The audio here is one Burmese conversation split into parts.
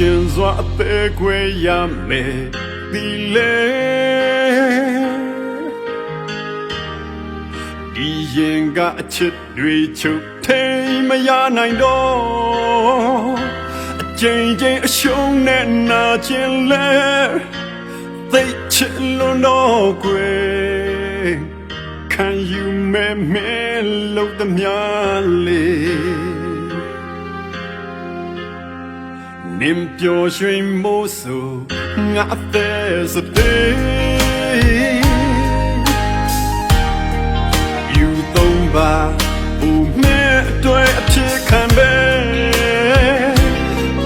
သေးခွေရမယ်ဒီလေဒီရင်ကအချစ်တွေချုပ်ထိန်မရနိုင်တော့အကျဉ်းချင်းအရှုံးနဲ့နာကျင်လဲသိချစ်လွန်တော့ကွယ် Can you make me look the myale နင်ပျော်ရွှင်မို့ဆိုငါအသက်စတဲ့ You သုံးပါဘူးမဲ့အတွက်အဖြစ်ခံပဲ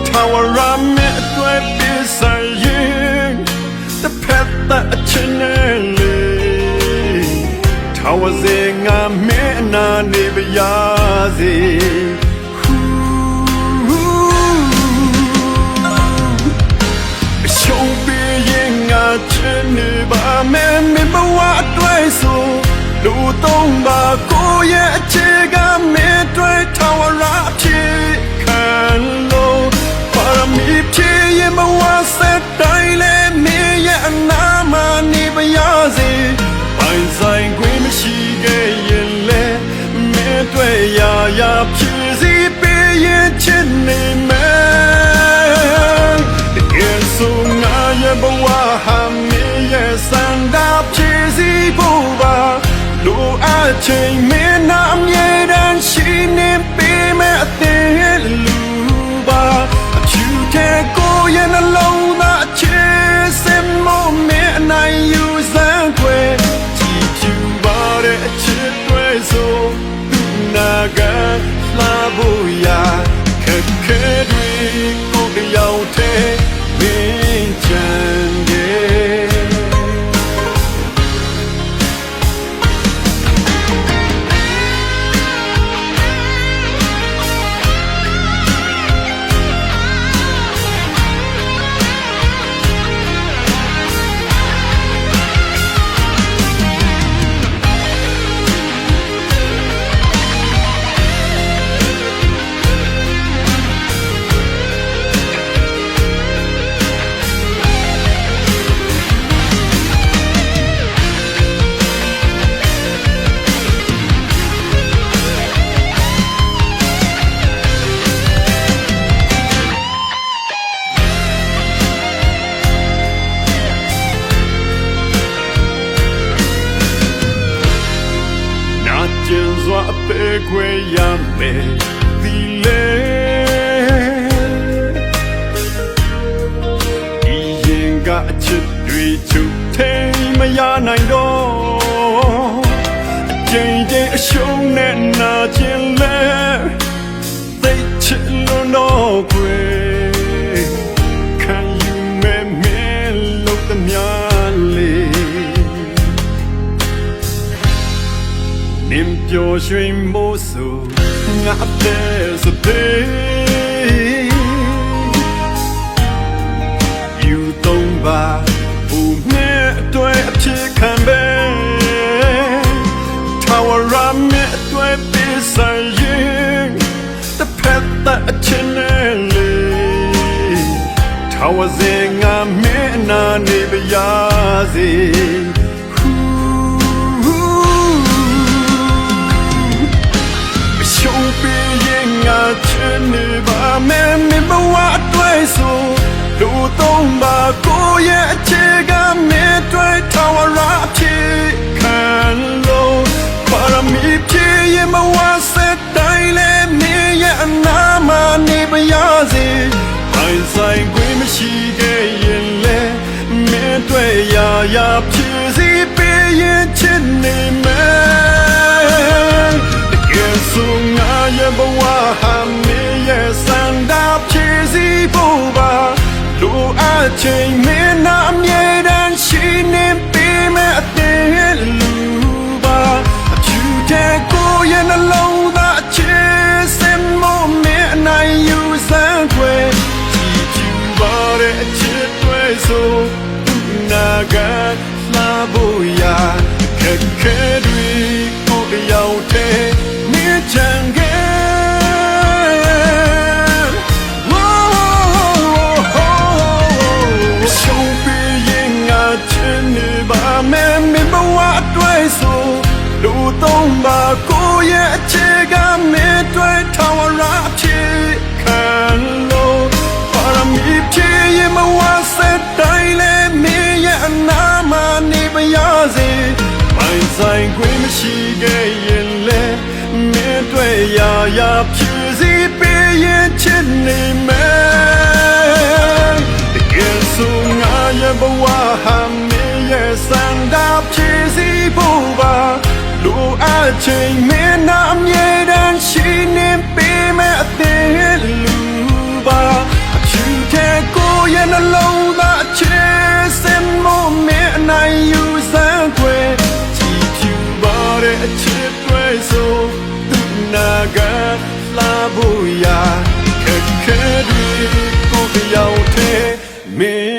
ထာဝရမဲ့အတွက်ပြဆိုင်ရင်တစ်ဖက်သက်အချင်းနဲ့လေထာဝစေငါမဲ့အနာနေပါရစေ လူသုံးပါကိုရဲ့အခြေကမင်း take me ခွေရမယ်ဒီလေဒီရင်ကအချစ်တွေချုပ်ထိန်မရနိုင်တော့အကျဉ်းချင်းအရှုံးနဲ့နာကျင်လဲသိချစ်လွန်တော့ကွ နင်ပျော်ရွှင်မို့ဆိုငါအသက်စတဲ့ You သုံးပါဘူးမဲ့အတွက်အဖြစ်ခံပဲထာဝရမဲ့အတွက်ပြဆိုင်ရင်တစ်ဖက်သက်အချင်းနဲ့လေထာဝစေငါမဲ့အနာနေပါရစေ နေပါမယ်မင်းဘဝအတွက်ဆိုလူသုံးပါကိုရဲ့အခြေကမင်းတွေထာဝရအဖြစ်ခံလို့ပါရမီဖြစ်ရင်မဝဆက်တိုင်းလဲမင်းရဲ့အနာမနေပါရစေအိုင်ဆိုင်ခွင့်မရှိခဲ့ရင်လဲမင်းတွေရာရာဖြစ်စီပေးရင်ချစ်နေမယ် ကလှဖို့ရာခက်ခဲတွေကိုတယောက်တည်းမြင်ချင်ခဲ့ဝိုးရှုံးပြီးရင်ငါချင်နေပါမယ်မင်းဘဝအတွက်ဆိုလူသုံးပါကို ခဲ့ရင်လဲမြင်တွေ့ရာရာဖြူစည်းပေးရင်ချ ဆိုသူနာကလာဘူးရခက်ခဲတွေကိုကြောင်ထဲမင်း